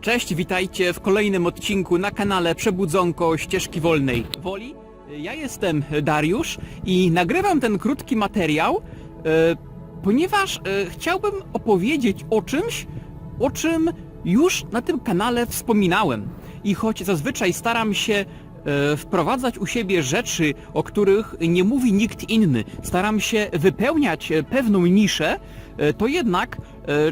Cześć, witajcie w kolejnym odcinku na kanale Przebudzonko Ścieżki Wolnej. Woli? Ja jestem Dariusz i nagrywam ten krótki materiał, e, ponieważ e, chciałbym opowiedzieć o czymś, o czym już na tym kanale wspominałem. I choć zazwyczaj staram się e, wprowadzać u siebie rzeczy, o których nie mówi nikt inny, staram się wypełniać pewną niszę, to jednak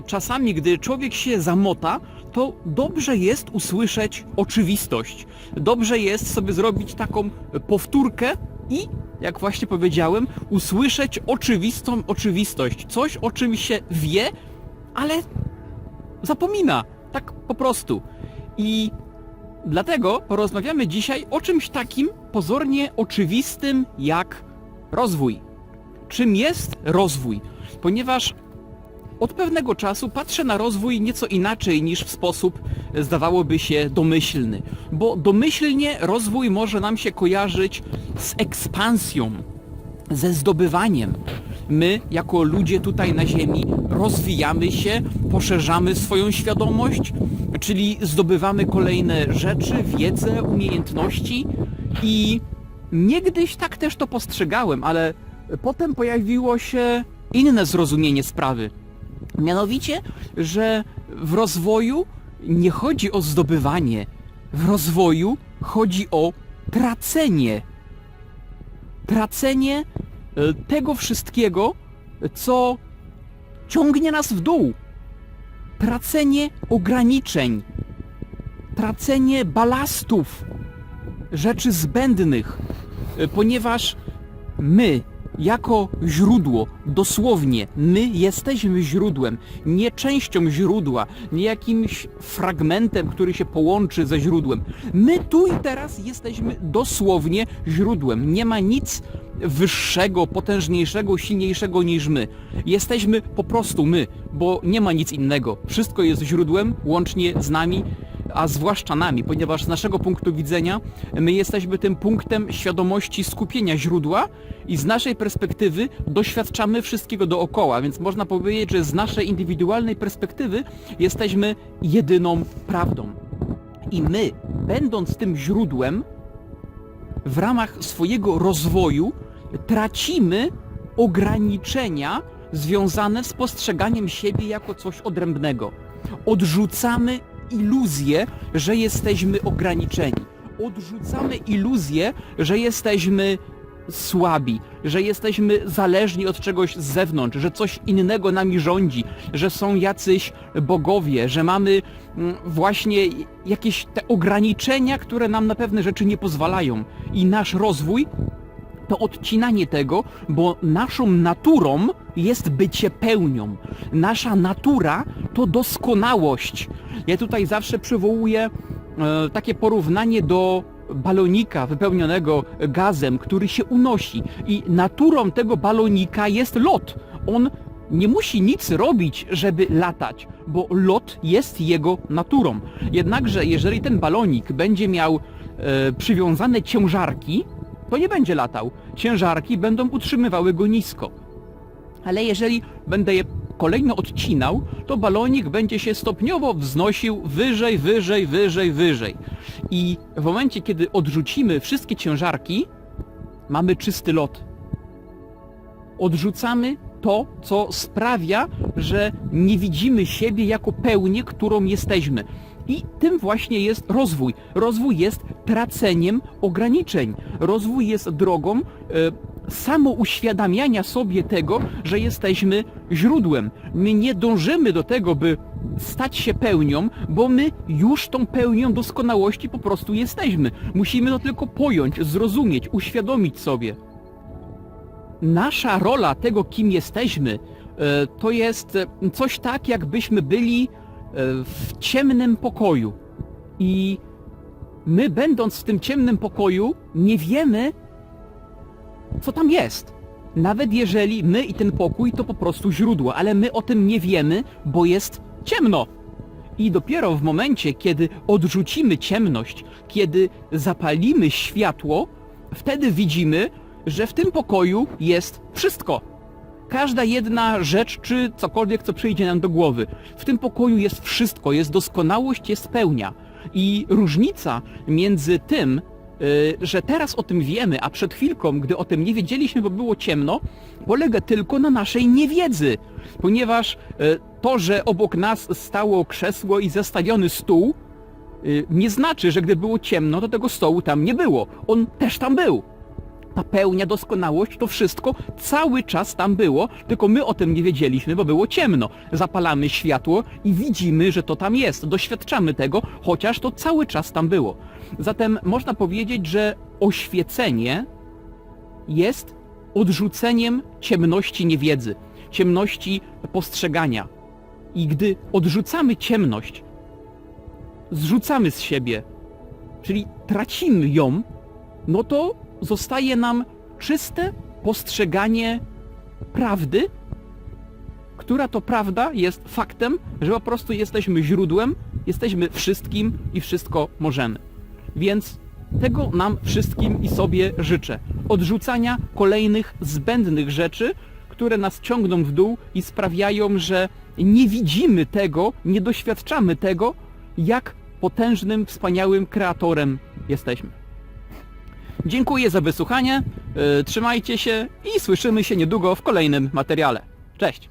czasami, gdy człowiek się zamota, to dobrze jest usłyszeć oczywistość. Dobrze jest sobie zrobić taką powtórkę i, jak właśnie powiedziałem, usłyszeć oczywistą oczywistość. Coś, o czym się wie, ale zapomina. Tak po prostu. I dlatego porozmawiamy dzisiaj o czymś takim pozornie oczywistym jak rozwój. Czym jest rozwój? Ponieważ od pewnego czasu patrzę na rozwój nieco inaczej niż w sposób e, zdawałoby się domyślny, bo domyślnie rozwój może nam się kojarzyć z ekspansją, ze zdobywaniem. My, jako ludzie tutaj na Ziemi, rozwijamy się, poszerzamy swoją świadomość, czyli zdobywamy kolejne rzeczy, wiedzę, umiejętności i niegdyś tak też to postrzegałem, ale potem pojawiło się inne zrozumienie sprawy. Mianowicie, że w rozwoju nie chodzi o zdobywanie, w rozwoju chodzi o tracenie. Tracenie e, tego wszystkiego, co ciągnie nas w dół. Tracenie ograniczeń, tracenie balastów, rzeczy zbędnych, e, ponieważ my, jako źródło, dosłownie, my jesteśmy źródłem, nie częścią źródła, nie jakimś fragmentem, który się połączy ze źródłem. My tu i teraz jesteśmy dosłownie źródłem. Nie ma nic wyższego, potężniejszego, silniejszego niż my. Jesteśmy po prostu my, bo nie ma nic innego. Wszystko jest źródłem, łącznie z nami, a zwłaszcza nami, ponieważ z naszego punktu widzenia my jesteśmy tym punktem świadomości skupienia źródła i z naszej perspektywy doświadczamy wszystkiego dookoła, więc można powiedzieć, że z naszej indywidualnej perspektywy jesteśmy jedyną prawdą. I my, będąc tym źródłem, w ramach swojego rozwoju tracimy ograniczenia związane z postrzeganiem siebie jako coś odrębnego. Odrzucamy iluzję, że jesteśmy ograniczeni. Odrzucamy iluzję, że jesteśmy słabi, że jesteśmy zależni od czegoś z zewnątrz, że coś innego nami rządzi, że są jacyś bogowie, że mamy mm, właśnie jakieś te ograniczenia, które nam na pewne rzeczy nie pozwalają. I nasz rozwój to odcinanie tego, bo naszą naturą jest bycie pełnią. Nasza natura to doskonałość. Ja tutaj zawsze przywołuję e, takie porównanie do balonika wypełnionego gazem, który się unosi i naturą tego balonika jest lot. On nie musi nic robić, żeby latać, bo lot jest jego naturą. Jednakże jeżeli ten balonik będzie miał e, przywiązane ciężarki, to nie będzie latał. Ciężarki będą utrzymywały go nisko. Ale jeżeli będę je kolejno odcinał, to balonik będzie się stopniowo wznosił wyżej, wyżej, wyżej, wyżej. I w momencie, kiedy odrzucimy wszystkie ciężarki, mamy czysty lot. Odrzucamy to, co sprawia, że nie widzimy siebie jako pełnię, którą jesteśmy. I tym właśnie jest rozwój. Rozwój jest traceniem ograniczeń. Rozwój jest drogą e, samouświadamiania sobie tego, że jesteśmy źródłem. My nie dążymy do tego, by stać się pełnią, bo my już tą pełnią doskonałości po prostu jesteśmy. Musimy to tylko pojąć, zrozumieć, uświadomić sobie. Nasza rola tego, kim jesteśmy, e, to jest coś tak, jakbyśmy byli e, w ciemnym pokoju. I my, będąc w tym ciemnym pokoju, nie wiemy, co tam jest. Nawet jeżeli my i ten pokój to po prostu źródło, ale my o tym nie wiemy, bo jest ciemno. I dopiero w momencie, kiedy odrzucimy ciemność, kiedy zapalimy światło, wtedy widzimy, że w tym pokoju jest wszystko. każda jedna rzecz, czy cokolwiek, co przyjdzie nam do głowy. W tym pokoju jest wszystko, jest doskonałość, jest pełnia. I różnica między tym, że teraz o tym wiemy, a przed chwilką, gdy o tym nie wiedzieliśmy, bo było ciemno, polega tylko na naszej niewiedzy. Ponieważ y, to, że obok nas stało krzesło i zastawiony stół, y, nie znaczy, że gdy było ciemno, to tego stołu tam nie było. On też tam był. Ta pełnia, doskonałość, to wszystko cały czas tam było, tylko my o tym nie wiedzieliśmy, bo było ciemno. Zapalamy światło i widzimy, że to tam jest. Doświadczamy tego, chociaż to cały czas tam było. Zatem można powiedzieć, że oświecenie jest odrzuceniem ciemności niewiedzy, ciemności postrzegania. I gdy odrzucamy ciemność, zrzucamy z siebie, czyli tracimy ją, no to zostaje nam czyste postrzeganie prawdy, która to prawda jest faktem, że po prostu jesteśmy źródłem, jesteśmy wszystkim i wszystko możemy. Więc tego nam wszystkim i sobie życzę. Odrzucania kolejnych zbędnych rzeczy, które nas ciągną w dół i sprawiają, że nie widzimy tego, nie doświadczamy tego, jak potężnym, wspaniałym kreatorem jesteśmy. Dziękuję za wysłuchanie, yy, trzymajcie się i słyszymy się niedługo w kolejnym materiale. Cześć!